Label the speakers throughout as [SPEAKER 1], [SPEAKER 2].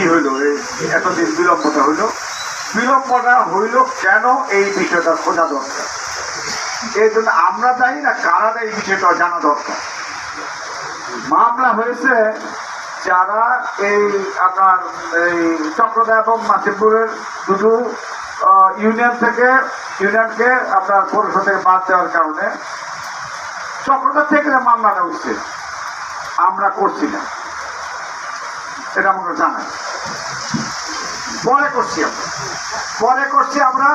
[SPEAKER 1] ই হইল এতদিন বিলম্বটা হইল বিলম্বটা হইল কেন এই বিষয়টা খোঁজা দরকার এই জন্য আমরা চাই না কারা এই বিষয়টা জানা দরকার মামলা হয়েছে যারা এই আপনার এই চক্রদা এবং মাসিমপুরের দুটো ইউনিয়ন থেকে ইউনিয়নকে আপনার পরিষদ থেকে বাদ দেওয়ার কারণে চক্রদার থেকে মামলাটা উঠছে আমরা করছি না এটা আমরা জানাই পরে করছি আমরা পরে করছি আমরা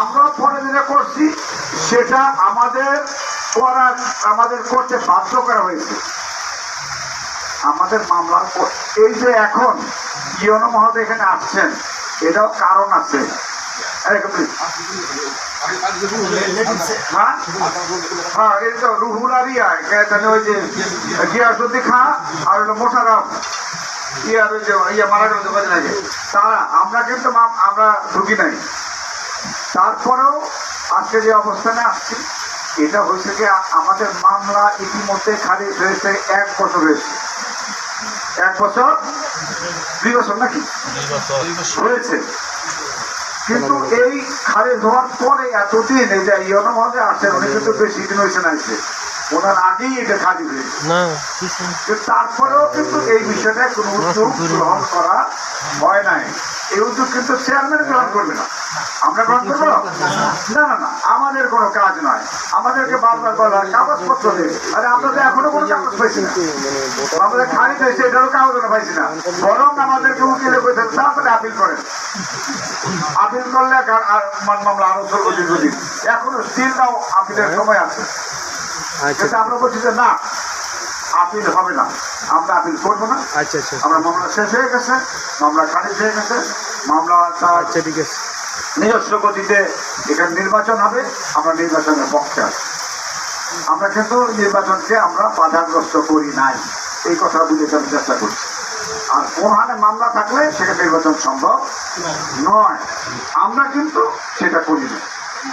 [SPEAKER 1] আমরা পরে যেটা করছি সেটা আমাদের করার আমাদের করতে বাধ্য করা হয়েছে আমাদের মামলার এই যে এখন ইয়নো মহোদয় এখানে আসছেন এটাও কারণ আছে হ্যাঁ? হ্যাঁ, রুহুল আরিয়া ওই যে গিয়াসুদ্দি খা আর মোশারফ ইয়া রয়েছে ইয়া মারা গেল যোগাযোগ আগে তারা আমরা কিন্তু আমরা ঢুকি নাই তারপরেও আজকে যে অবস্থানে আসছি এটা হয়েছে যে আমাদের মামলা ইতিমধ্যে খারিজ হয়েছে এক বছর হয়েছে এক বছর দুই বছর নাকি হয়েছে কিন্তু এই খারিজ হওয়ার পরে এতদিন এই যে ইয়নো আসছে অনেক কিন্তু বেশি দিন হয়েছে না ওনার আগেই এটা কাজে দিয়েছে তারপরেও কিন্তু এই বিষয়টা কোনো উদ্যোগ গ্রহণ করা হয় নাই এই উদ্যোগ কিন্তু চেয়ারম্যান গ্রহণ করবে না আমরা গ্রহণ করবো না না না আমাদের কোনো কাজ নয় আমাদেরকে বারবার বলা কাগজপত্র দেবে আরে আমরা তো এখনো কোনো কাগজ পাইছি না আমাদের খালি পাইছি এটারও কাগজ পাইছি না বরং আমাদেরকে উকিলে বসে তারপরে আপিল করেন আপিল করলে মান মামলা আরো চলবে দীর্ঘদিন এখনো স্টিল তাও আপিলের সময় আছে সেটা আচ্ছা। আমরা বলছি যে না আপিল হবে না আমরা আপিল করব না আচ্ছা আচ্ছা আমরা মামলা শেষ হয়ে গেছে মামলা খারিজ হয়ে গেছে মামলা আচ্ছা ঠিক আছে নিজস্ব গতিতে এখানে নির্বাচন হবে আমরা নির্বাচনের পক্ষে আমরা কিন্তু নির্বাচনকে আমরা বাধাগ্রস্ত করি নাই এই কথা বুঝে আমি চেষ্টা করছি আর হারে মামলা থাকলে সেটা নির্বাচন সম্ভব নয় আমরা কিন্তু সেটা করি না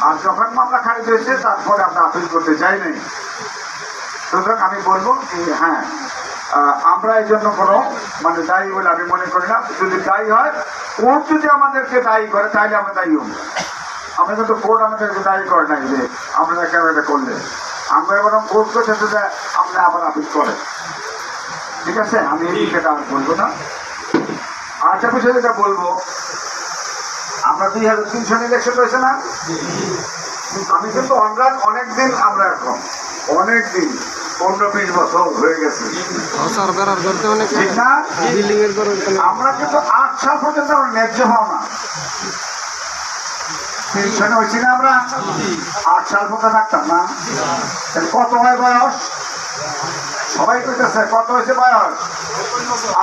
[SPEAKER 1] আর যখন মামলা খারিজ হয়েছে তারপরে আমরা আপিল করতে চাই নাই সুতরাং আমি বলবো হ্যাঁ আমরা এই জন্য কোনো মানে দায়ী বলে আমি মনে করি না যদি দায়ী হয় কোর্ট যদি আমাদেরকে দায়ী করে তাহলে আমরা দায়ী হব আমরা কিন্তু কোর্ট আমাদেরকে দায়ী করে নাই যে আমরা এটা করলে আমরা এবার কোর্ট করছে যে আমরা আবার আপিল করে ঠিক আছে আমি এই বিষয়টা আর বলবো না আচ্ছা বিষয় যেটা বলবো আমরা দুই হাজার তিনশো ইলেকশন হয়েছে না আমি কিন্তু অনরাজ অনেকদিন আমরা এখন অনেকদিন পনেরো বিশ বছর হয়ে গেছে আমরা কিন্তু আট সাল পর্যন্ত আমরা ন্যায্য হওয়া না পেনশনে হয়েছি না আমরা আট সাল পর্যন্ত থাকতাম না কত হয় বয়স সবাই করতেছে কত হয়েছে বয়স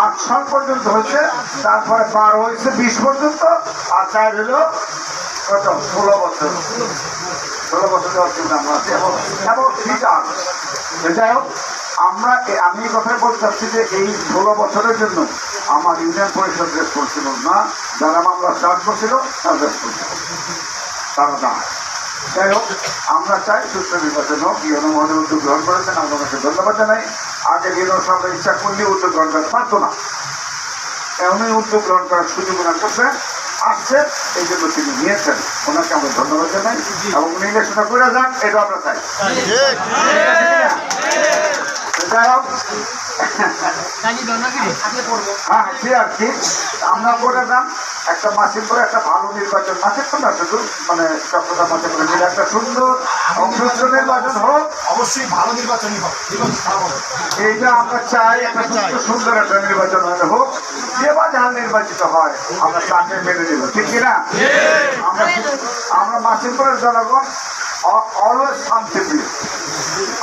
[SPEAKER 1] আট সাল পর্যন্ত হয়েছে তারপরে বারো হয়েছে বিশ পর্যন্ত আর চার হলো কত ষোলো বছর ষোলো বছর এবং ফিটার যাই হোক আমরা আমি কথাই বলতে চাচ্ছি যে এই ষোলো বছরের জন্য আমার ইউনিয়ন পরিষদ রেস করছিল না যারা মামলা চার্জ করছিল তারা রেস করছিল তারা দাঁড়ায় যাই হোক আমরা চাই সুস্থ নির্বাচন হোক ইউনো মহোদয় উদ্যোগ গ্রহণ করেছেন আপনাকে ধন্যবাদ জানাই আগে ইউনো সব ইচ্ছা করলে উদ্যোগ গ্রহণ করতে পারতো না এমনই উদ্যোগ গ্রহণ করার সুযোগ ওনার করছে আসছে এই জন্য তিনি নিয়েছেন ওনাকে আমরা ধন্যবাদ জানাই এবং উনি ইলেকশনটা করে যান এটা আমরা চাই হ্যাঁ, কি আমরা করে দাম একটা মাসের পরে একটা ভালো নির্বাচন মাসের তো না শুধু মানে চট্টগ্রাম মাসে করে মিলে একটা সুন্দর অংশ নির্বাচন হোক অবশ্যই ভালো নির্বাচনই হোক এইটা আমরা চাই একটা সুন্দর সুন্দর একটা নির্বাচন হোক বা নির্বাচিত হয় আমরা তাকে মেনে আমরা আমরা মাসের জনগণ অলওয়েজ শান্তি প্রিয়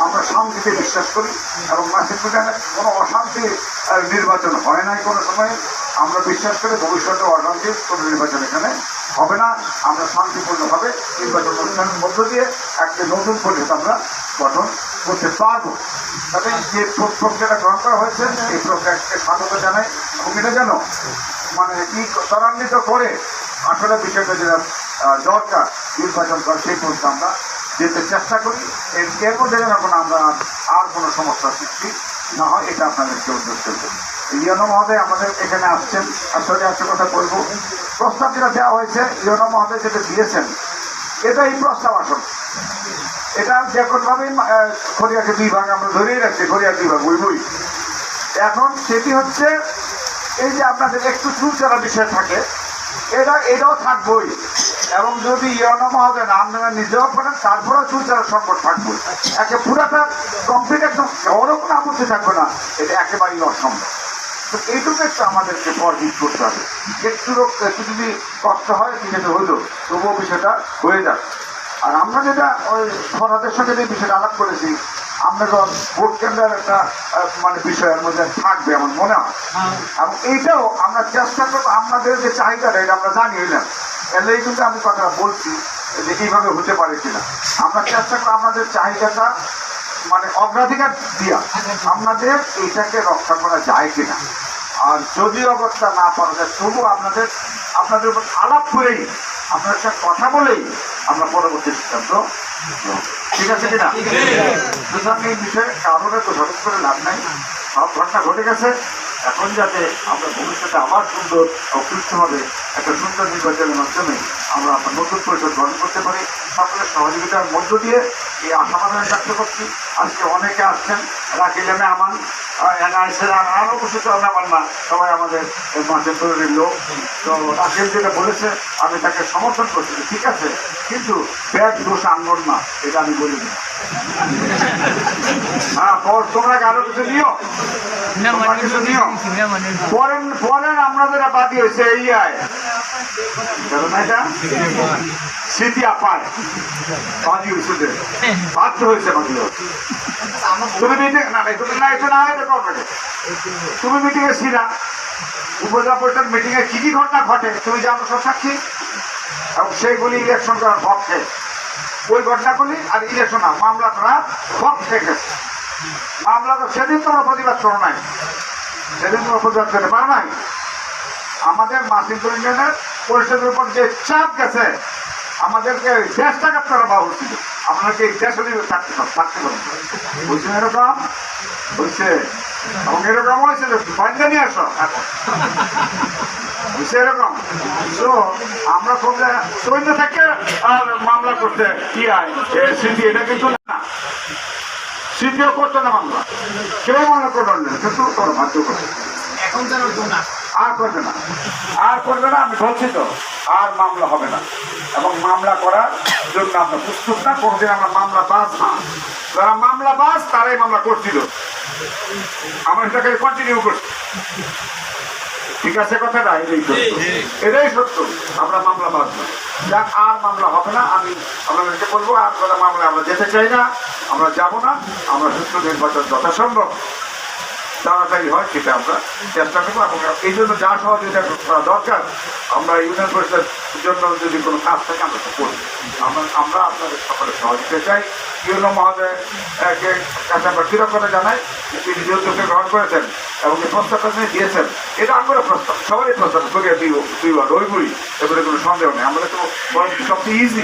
[SPEAKER 1] আমরা শান্তিতে বিশ্বাস করি এবং মাসিকপুরে কোনো অশান্তি নির্বাচন হয় নাই কোনো সময় আমরা বিশ্বাস করি ভবিষ্যতে অশান্তি কোনো নির্বাচন এখানে হবে না আমরা শান্তিপূর্ণভাবে নির্বাচন অনুষ্ঠানের মধ্য দিয়ে একটা নতুন পরিষদ আমরা গঠন করতে পারবো তবে যে প্রক্রিয়াটা গ্রহণ করা হয়েছে এই প্রক্রিয়াকে স্বাগত জানাই এবং এটা যেন মানে কি ত্বরান্বিত করে আসলে বিষয়টা যেটা দরকার নির্বাচন করা সেই পর্যন্ত আমরা যেতে চেষ্টা করি এর এর মধ্যে যেন এখন আমরা আর কোনো সমস্যার সৃষ্টি না হয় এটা আপনাদেরকে উদ্দেশ্য করি ইয়নো মহোদয় আমাদের এখানে আসছেন আসলে একটা কথা বলবো প্রস্তাব যেটা দেওয়া হয়েছে ইয়নো মহোদয় যেটা দিয়েছেন এটাই প্রস্তাব আসল এটা যে কোনোভাবেই খরিয়াকে দুই ভাগ আমরা ধরেই রাখছি খড়িয়ার দুই ভাগ বই বই এখন সেটি হচ্ছে এই যে আপনাদের একটু চুলচেরা বিষয় থাকে এটা এটাও থাকবই এবং যদি ইয়নো মহোদয় আমরা নিজেও করেন তারপরেও সুচার সম্পদ থাকবে একে পুরাটা কমপ্লিট একদম ওরকম না বুঝতে থাকবে না এটা একেবারেই অসম্ভব তো এইটুকু একটু আমাদেরকে পরদিন করতে হবে একটু একটু যদি কষ্ট হয় ঠিক আছে হইল তবুও বিষয়টা হয়ে যাক আর আমরা যেটা ওই সরাদের সঙ্গে যে বিষয়টা আলাপ করেছি আপনার ভোট কেন্দ্রের একটা মানে বিষয়ের মধ্যে থাকবে আমার মনে হয় হ্যাঁ। এবং এইটাও আমরা চেষ্টা করবো আপনাদের যে চাহিদাটা এটা আমরা জানি হইলাম এলে কিন্তু আমি কথা বলছি যে এইভাবে হতে পারে কিনা আমরা চেষ্টা করবো আমাদের চাহিদাটা মানে অগ্রাধিকার দিয়া আপনাদের এইটাকে রক্ষা করা যায় কিনা আর যদি অবস্থা না পারা যায় তবু আপনাদের আপনাদের উপর আলাপ করেই আপনার সাথে কথা বলেই আমরা পরবর্তী সিদ্ধান্ত ঠিক আছে কিনা সুতরাং এই বিষয়ে কারণে তো সঠিক করে লাভ নাই সব ঘটনা ঘটে গেছে এখন যাতে আমরা ভবিষ্যতে আবার সুন্দর সুস্থভাবে একটা সুন্দর নির্বাচনের মাধ্যমে আমরা আপনার নতুন পরিষদ গ্রহণ করতে পারি সকলের সহযোগিতার মধ্য দিয়ে এই আশাবাদ ব্যক্ত করছি আজকে অনেকে আসছেন রাখিলেমে আমার আরো কিছু রান্না বান্না সবাই আমাদের মাঝে লোক তো আসিফ যেটা বলেছে আমি তাকে সমর্থন করছি ঠিক আছে কিন্তু ব্যাগ দোষ আঙ্গন না এটা আমি বলি না হ্যাঁ মানে তোমরা কিছু নিও
[SPEAKER 2] কিছু নিও
[SPEAKER 1] মানে আমরা যেটা বাদী হয়েছে এই স্মৃতি আপার বাজি হয়েছে বাধ্য হয়েছে বাজি তুমি মিটিং না তুমি না এটা না এটা তুমি মিটিংয়ে এসছি না উপজেলা পরিষদ মিটিং এ কি ঘটনা ঘটে তুমি জানো সব সাক্ষী এবং সেইগুলি ইলেকশন করার পক্ষে ওই ঘটনাগুলি আর ইলেকশন না মামলা তোরা পক্ষে গেছে মামলা তো সেদিন তোমরা প্রতিবাদ করো নাই সেদিন তোমরা প্রতিবাদ করতে পারো নাই আমাদের মাসিমপুর ইউনিয়নের পরিষদের উপর যে চাপ গেছে আমাদেরকে চেষ্টা টাকা তারা পাওয়া উচিত আপনাকে কি থাকতে থাকতে পারেন বুঝছেন এরকম বুঝছে এবং এরকম হয়েছে যে নিয়ে আসো এখন বুঝছে এরকম তো আমরা থেকে আর মামলা করতে কি আয় সিটি এটা না করতো না মামলা কেউ মামলা করলেন না কিন্তু তোর বাধ্য করতো
[SPEAKER 2] এখন যেন না
[SPEAKER 1] আর করবে না আর করবে না আমি বলছি তো আর মামলা হবে না এবং মামলা করার জন্য আমরা প্রস্তুত না কোনোদিন আমরা মামলা বাস না যারা মামলা বাস তারাই মামলা করছিল আমরা সেটাকে কন্টিনিউ করছি ঠিক আছে কথাটা এটাই এটাই সত্য আমরা মামলা বাদ যাক আর মামলা হবে না আমি আপনাদেরকে বলবো আর কোনো মামলা আমরা যেতে চাই না আমরা যাব না আমরা সুস্থ নির্বাচন যথাসম্ভব তাড়াতাড়ি হয় সেটা আমরা চেষ্টা করবো এবং এই জন্য যা সহযোগিতা করা দরকার আমরা ইউনিয়ন পরিষদের জন্য যদি কোনো কাজ থাকে আমরা তো করব আমরা আমরা আপনাদের সকলে সহযোগিতা চাই ইউনো মহোদয়কে কাছে আমরা কৃতজ্ঞতা জানাই তিনি যেহেতুকে গ্রহণ করেছেন এবং এই প্রস্তাবটা তিনি দিয়েছেন এটা আমরা প্রস্তাব সবারই প্রস্তাব দুই বার রইবুড়ি এবারে কোনো সন্দেহ নেই আমাদের তো সবচেয়ে ইজি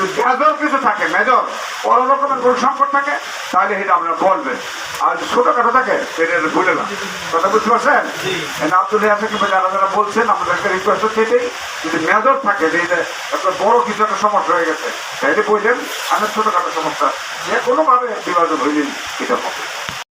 [SPEAKER 1] মেজর কিছু থাকে মেজর বড় রকমের কোনো সংকট থাকে তাহলে সেটা আপনার বলবেন আর ছোটোখাটো থাকে সেটা ভুলে না কথা বুঝতে পারছেন না তুলে আসে যারা যারা বলছেন আমাদেরকে রিকোয়েস্ট হচ্ছে এটাই যদি মেজর থাকে যে এটা একটা বড় কিছু একটা সমস্যা হয়ে গেছে এটা বললেন আমি ছোটোখাটো সমস্যা যে কোনোভাবে বিভাজন হইলেন এটা হবে